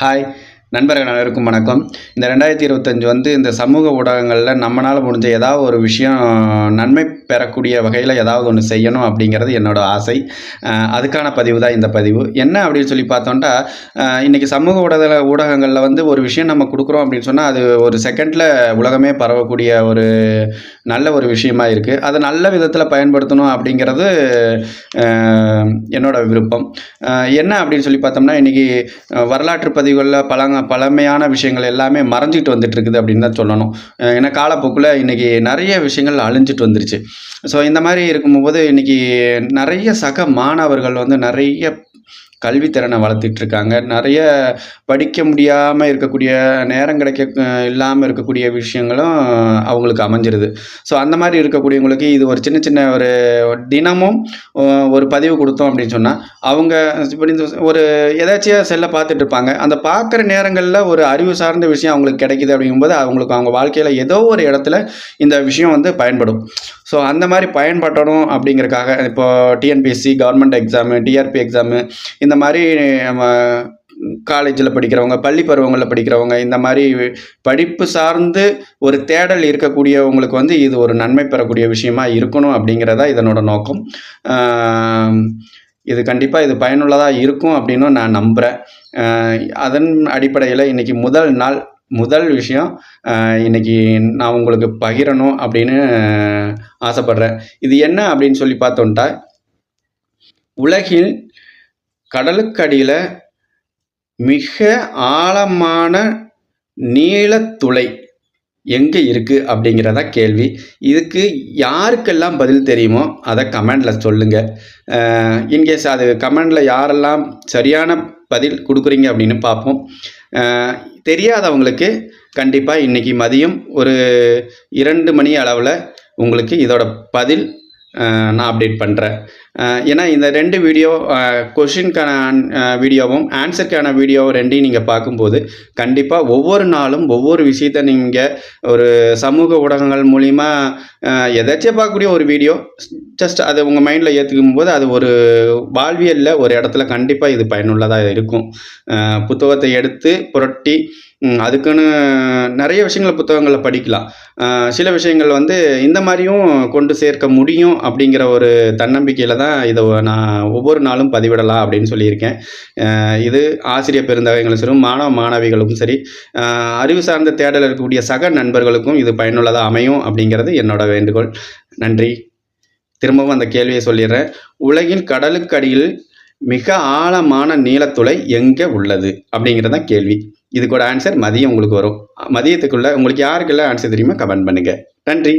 Hi நண்பர்கள் அனைவருக்கும் வணக்கம். இந்த ரெண்டாயிரத்தி இருபத்தஞ்சு வந்து இந்த சமூக ஊடகங்களில் நம்மளால் முடிஞ்ச ஏதாவது ஒரு விஷயம் நன்மை பெறக்கூடிய வகையில் ஏதாவது ஒன்று செய்யணும் அப்படிங்கிறது என்னோடய ஆசை. அதுக்கான பதிவு தான் இந்த பதிவு. என்ன அப்படின்னு சொல்லி பார்த்தோம்னா இன்றைக்கி சமூக ஊடக ஊடகங்களில் வந்து ஒரு விஷயம் நம்ம கொடுக்குறோம் அப்படின்னு சொன்னால் அது ஒரு செகண்டில் உலகமே பரவக்கூடிய ஒரு நல்ல ஒரு விஷயமா இருக்குது அதை நல்ல விதத்தில் பயன்படுத்தணும் அப்படிங்கிறது என்னோடய விருப்பம். என்ன அப்படின்னு சொல்லி பார்த்தோம்னா இன்றைக்கி வரலாற்று பதிவுகளில் பழங்க பழமையான விஷயங்கள் எல்லாமே மறைஞ்சிட்டு வந்துட்டு இருக்குது அப்படின்னு தான் சொல்லணும். ஏன்னா காலப்போக்கில் இன்றைக்கி நிறைய விஷயங்கள் அழிஞ்சிட்டு வந்துருச்சு. ஸோ இந்த மாதிரி இருக்கும்போது இன்றைக்கி நிறைய சக மாணவர்கள் வந்து நிறைய கல்வித்திறனை வளர்த்திட்டு இருக்காங்க நிறைய படிக்க முடியாமல் இருக்கக்கூடிய நேரம் கிடைக்க இல்லாமல் இருக்கக்கூடிய விஷயங்களும் அவங்களுக்கு அமைஞ்சிருது. ஸோ அந்த மாதிரி இருக்கக்கூடியவங்களுக்கு இது ஒரு சின்ன சின்ன ஒரு தினமும் ஒரு பதிவு கொடுத்தோம் அப்படின்னு சொன்னால் அவங்க இப்படி ஒரு எதாச்சியாக செல்லை பார்த்துட்டு இருப்பாங்க அந்த பார்க்குற நேரங்களில் ஒரு அறிவு சார்ந்த விஷயம் அவங்களுக்கு கிடைக்குது அப்படிங்கும்போது அவங்களுக்கு அவங்க வாழ்க்கையில் ஏதோ ஒரு இடத்துல இந்த விஷயம் வந்து பயன்படும். ஸோ அந்த மாதிரி பயன்படணும் அப்படிங்கிறக்காக இப்போ TNPSC government exam TRB exam இந்த மாதிரி நம்ம காலேஜில் படிக்கிறவங்க பள்ளி பருவங்களில் படிக்கிறவங்க இந்த மாதிரி படிப்பு சார்ந்து ஒரு தேடல் இருக்கக்கூடியவங்களுக்கு வந்து இது ஒரு நன்மை பெறக்கூடிய விஷயமா இருக்கணும் அப்படிங்கிறதா இதனோட நோக்கம். இது கண்டிப்பாக இது பயனுள்ளதாக இருக்கும் அப்படின்னு நான் நம்புகிறேன் அதன் அடிப்படையில் இன்றைக்கி முதல் நாள் முதல் விஷயம் இன்றைக்கி இன்னைக்கு நான் உங்களுக்கு பகிரணும் அப்படின்னு ஆசைப்படுறேன். இது என்ன அப்படின்னு சொல்லி பார்த்தோன்ட்டா உலகில் கடலுக்கடியில் மிக ஆழமான நீளத்துளை எங்கே இருக்குது அப்படிங்கிறத கேள்வி. இதுக்கு யாருக்கெல்லாம் பதில் தெரியுமோ அதை கமெண்டில் சொல்லுங்கள் இன்கேஸ் அது கமெண்டில் யாரெல்லாம் சரியான பதில் கொடுக்குறீங்க அப்படின்னு பார்ப்போம். தெரியாதவங்களுக்கு கண்டிப்பாக இன்றைக்கி மதியம் ஒரு இரண்டு மணி அளவில் உங்களுக்கு இதோட பதில் நான் அப்டேட் பண்ணுறேன் ஏன்னா இந்த ரெண்டு வீடியோ கொஷினுக்கான வீடியோவும் ஆன்சருக்கான வீடியோ ரெண்டையும் நீங்கள் பார்க்கும்போது கண்டிப்பாக ஒவ்வொரு நாளும் ஒவ்வொரு விஷயத்த நீங்கள் ஒரு சமூக ஊடகங்கள் மூலிமா எதாச்சும் பார்க்கக்கூடிய ஒரு வீடியோ ஜஸ்ட் அதை உங்கள் மைண்டில் ஏற்றுக்கும் போது அது ஒரு வாழ்வியலில் ஒரு இடத்துல கண்டிப்பாக இது பயனுள்ளதாக இருக்கும். புத்தகத்தை எடுத்து புரட்டி அதுக்குன்னு நிறைய விஷயங்களை புத்தகங்களில் படிக்கலாம். சில விஷயங்கள் வந்து இந்த மாதிரியும் கொண்டு சேர்க்க முடியும் அப்படிங்கிற ஒரு தன்னம்பிக்கையில் தான் இதை நான் ஒவ்வொரு நாளும் பதிவிடலாம் அப்படின்னு சொல்லியிருக்கேன். இது ஆசிரியர் பெருந்தகைகளும் சரி மாணவ மாணவிகளுக்கும் சரி அறிவு சார்ந்த தேடல் இருக்கக்கூடிய சக நண்பர்களுக்கும் இது பயனுள்ளதாக அமையும் அப்படிங்கிறது என்னோட வேண்டுகோள். நன்றி. திரும்பவும் அந்த கேள்வியை சொல்லிடுறேன். உலகின் கடலுக்கடியில் மிக ஆழமான நீளத்துளை எங்கே உள்ளது அப்படிங்கிறது தான் கேள்வி. இதுக்கூட ஆன்சர் மதியம் உங்களுக்கு வரும். மதியத்துக்குள்ள உங்களுக்கு யாருக்கெல்லாம் ஆன்சர் தெரியுமா கமெண்ட் பண்ணுங்கள் நன்றி.